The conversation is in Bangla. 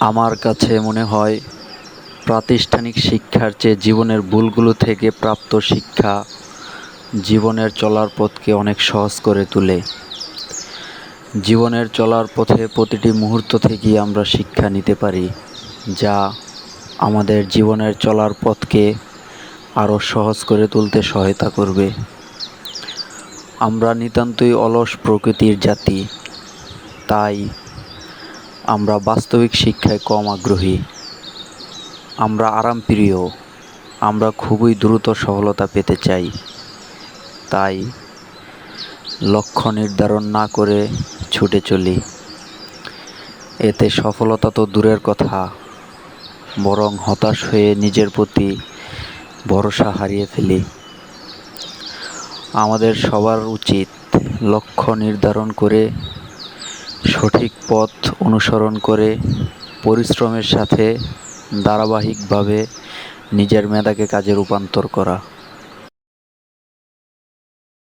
আমার কাছে মনে হয় প্রাতিষ্ঠানিক শিক্ষার চেয়ে জীবনের ভুলগুলো থেকে প্রাপ্ত শিক্ষা জীবনের চলার পথকে অনেক সহজ করে তোলে। জীবনের চলার পথে প্রতিটি মুহূর্ত থেকেই আমরা শিক্ষা নিতে পারি, যা আমাদের জীবনের চলার পথকে আরও সহজ করে তুলতে সহায়তা করবে। আমরা নিতান্তই অলস প্রকৃতির জাতি, তাই আমরা বাস্তবিক শিক্ষায় কম আগ্রহী। আমরা আরামপ্রিয়। আমরা খুবই দ্রুত সফলতা পেতে চাই। তাই লক্ষ্য নির্ধারণ না করে ছুটে চলি। এতে সফলতা তো দূরের কথা, বরং হতাশ হয়ে নিজের প্রতি ভরসা হারিয়ে ফেলি। আমাদের সবার উচিত লক্ষ্য নির্ধারণ করে সঠিক পথ অনুসরণ করে পরিশ্রমের সাথে ধারাবাহিকভাবে নিজের মেধাকে কাজে রূপান্তর করা।